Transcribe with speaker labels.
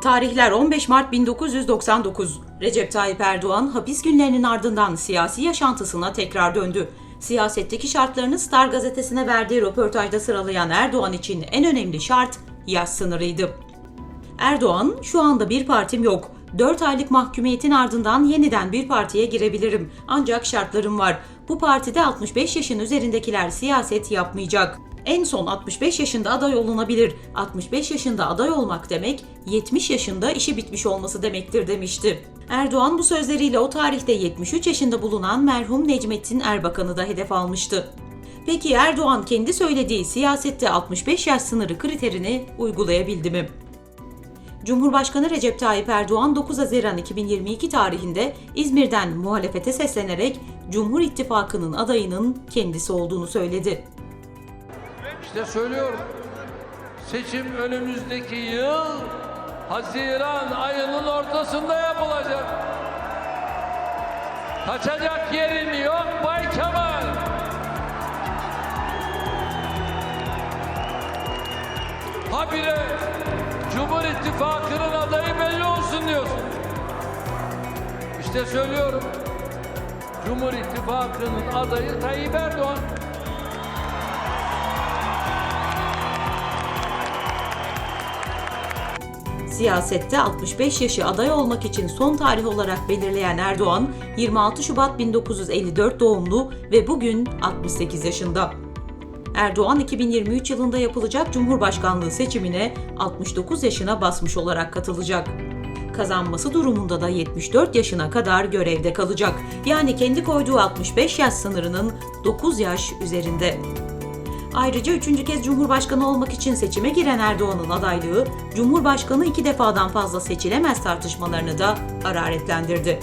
Speaker 1: Tarihler 15 Mart 1999. Recep Tayyip Erdoğan hapis günlerinin ardından siyasi yaşantısına tekrar döndü. Siyasetteki şartlarını Star gazetesine verdiği röportajda sıralayan Erdoğan için en önemli şart yaş sınırıydı. Erdoğan, şu anda bir partim yok. 4 aylık mahkumiyetin ardından yeniden bir partiye girebilirim. Ancak şartlarım var. Bu partide 65 yaşın üzerindekiler siyaset yapmayacak. En son 65 yaşında aday olunabilir. 65 yaşında aday olmak demek 70 yaşında işi bitmiş olması demektir demişti. Erdoğan bu sözleriyle o tarihte 73 yaşında bulunan merhum Necmettin Erbakan'ı da hedef almıştı. Peki Erdoğan kendi söylediği siyasette 65 yaş sınırı kriterini uygulayabildi mi? Cumhurbaşkanı Recep Tayyip Erdoğan 9 Haziran 2022 tarihinde İzmir'den muhalefete seslenerek Cumhur İttifakı'nın adayının kendisi olduğunu söyledi.
Speaker 2: İşte söylüyorum. Seçim önümüzdeki yıl Haziran ayının ortasında yapılacak. Kaçacak yerin yok Bay Kemal. Habire Cumhur İttifakı'nın adayı belli olsun diyorsun. İşte söylüyorum. Cumhur İttifakı'nın adayı Tayyip Erdoğan.
Speaker 1: Siyasette 65 yaşı aday olmak için son tarih olarak belirleyen Erdoğan, 26 Şubat 1954 doğumlu ve bugün 68 yaşında. Erdoğan 2023 yılında yapılacak Cumhurbaşkanlığı seçimine 69 yaşına basmış olarak katılacak. Kazanması durumunda da 74 yaşına kadar görevde kalacak. Yani kendi koyduğu 65 yaş sınırının 9 yaş üzerinde. Ayrıca üçüncü kez Cumhurbaşkanı olmak için seçime giren Erdoğan'ın adaylığı, Cumhurbaşkanı iki defadan fazla seçilemez tartışmalarını da hararetlendirdi.